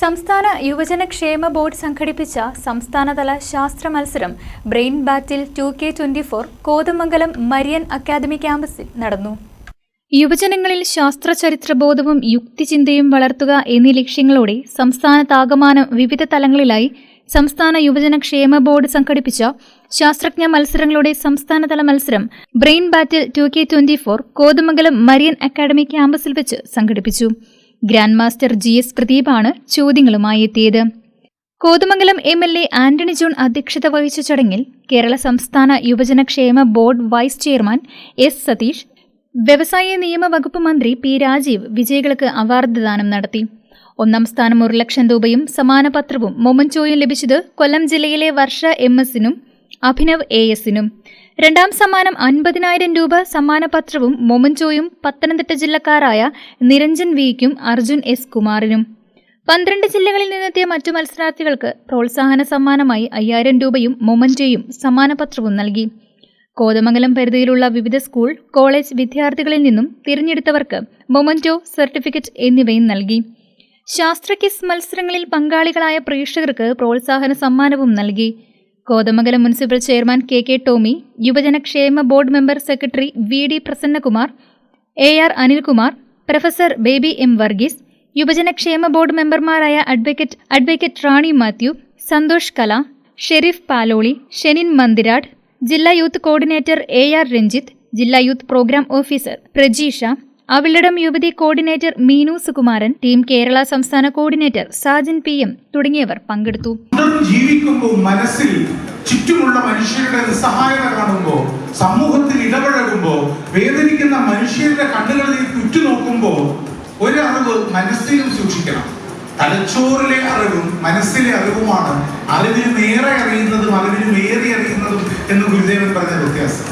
സംസ്ഥാന യുവജന ക്ഷേമ ബോർഡ് സംഘടിപ്പിച്ച സംസ്ഥാനതല ശാസ്ത്ര മത്സരം brain battle two K twenty four Kothamangalam Marian academy ക്യാമ്പസിൽ നടന്നു. യുവജനങ്ങളിൽ ശാസ്ത്ര ചരിത്രബോധവും യുക്തിചിന്തയും വളർത്തുക എന്നീ ലക്ഷ്യങ്ങളോടെ സംസ്ഥാനത്താകമാനം വിവിധ തലങ്ങളിലായി സംസ്ഥാന യുവജന ക്ഷേമ ബോർഡ് സംഘടിപ്പിച്ച ശാസ്ത്രജ്ഞ മത്സരങ്ങളുടെ സംസ്ഥാനതല മത്സരം brain battle two K twenty four Kothamangalam Marian academy ക്യാമ്പസിൽ വെച്ച് സംഘടിപ്പിച്ചു. ഗ്രാൻഡ് മാസ്റ്റർ ജി എസ് പ്രദീപാണ് ചോദ്യങ്ങളുമായി എത്തിയത്. Kothamangalam M L A Antony John അധ്യക്ഷത വഹിച്ച ചടങ്ങിൽ കേരള സംസ്ഥാന യുവജനക്ഷേമ board vice chairman S Satheesh വ്യവസായ നിയമ വകുപ്പ് മന്ത്രി പി രാജീവ് വിജയികൾക്ക് അവാർഡ് ദാനം നടത്തി. ഒന്നാം സ്ഥാനം ഒരു ലക്ഷം രൂപയും സമാന പത്രവും മൊമൻചോയും ലഭിച്ചത് കൊല്ലം ജില്ലയിലെ വർഷ എം എസിനും അഭിനവ് എ എസിനും. രണ്ടാം സമ്മാനം അൻപതിനായിരം രൂപ സമ്മാനപത്രവും മൊമൻചോയും പത്തനംതിട്ട ജില്ലക്കാരായ നിരഞ്ജൻ വിക്കും അർജുൻ എസ് കുമാറിനും. പന്ത്രണ്ട് ജില്ലകളിൽ നിന്നെത്തിയ മറ്റു മത്സരാർത്ഥികൾക്ക് പ്രോത്സാഹന സമ്മാനമായി അയ്യായിരം രൂപയും മൊമന്റോയും സമ്മാനപത്രവും നൽകി. കോതമംഗലം പരിധിയിലുള്ള വിവിധ സ്കൂൾ കോളേജ് വിദ്യാർത്ഥികളിൽ നിന്നും തിരഞ്ഞെടുത്തവർക്ക് മൊമന്റോ സർട്ടിഫിക്കറ്റ് എന്നിവയും നൽകി. ശാസ്ത്ര കിസ് മത്സരങ്ങളിൽ പങ്കാളികളായ പ്രേക്ഷകർക്ക് പ്രോത്സാഹന സമ്മാനവും നൽകി. Kothamangalam municipal chairman K K Tomy യുവജനക്ഷേമ board member secretary V D Prasannakumar A R Anilkumar professor Baby M Varghese യുവജനക്ഷേമ board മെമ്പർമാരായ അഡ്വക്കേറ്റ് അഡ്വക്കേറ്റ് റാണി മാത്യു സന്തോഷ് കല ഷെരീഫ് പാലോളി ഷെനിൻ മന്ദിരാട് ജില്ലാ youth coordinator A R Ranjith ജില്ലാ youth program officer Prajeesha Avilidam യുവതി coordinator Meenu Sukumaran team Kerala സംസ്ഥാന coordinator Sajan P M തുടങ്ങിയവർ പങ്കെടുത്തു. ജീവിക്കുമ്പോൾ മനസ്സിൽ ചുറ്റുമുള്ള മനുഷ്യരുടെ നിസ്സഹായത കാണുമ്പോൾ സമൂഹത്തിൽ ഇടപഴകുമ്പോൾ വേദനിക്കുന്ന മനുഷ്യരുടെ കണ്ണുകളിൽ ഒരു അറിവ് മനസ്സിലും സൂക്ഷിക്കണം. തലച്ചോറിലെ അറിവും മനസ്സിലെ അറിവുമാണ് അറിവിനും ഏറെ അറിയുന്നതും അറിവിനും ഏറെ അറിയുന്നതും എന്ന് ഗുരുദേവൻ പറഞ്ഞ വ്യത്യാസം.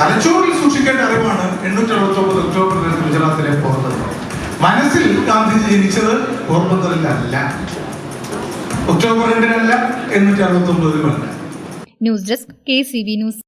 തലച്ചോറിൽ സൂക്ഷിക്കേണ്ട അറിവാണ് എണ്ണൂറ്റി മനസ്സിൽ ഗാന്ധിജി ജനിച്ചത് പോർബന്ദറിലല്ല ഒക്ടോബർ രണ്ടിനല്ല എണ്ണൂറ്റി അറുപത്തി ഒമ്പതിലുമല്ല news desk K C V news.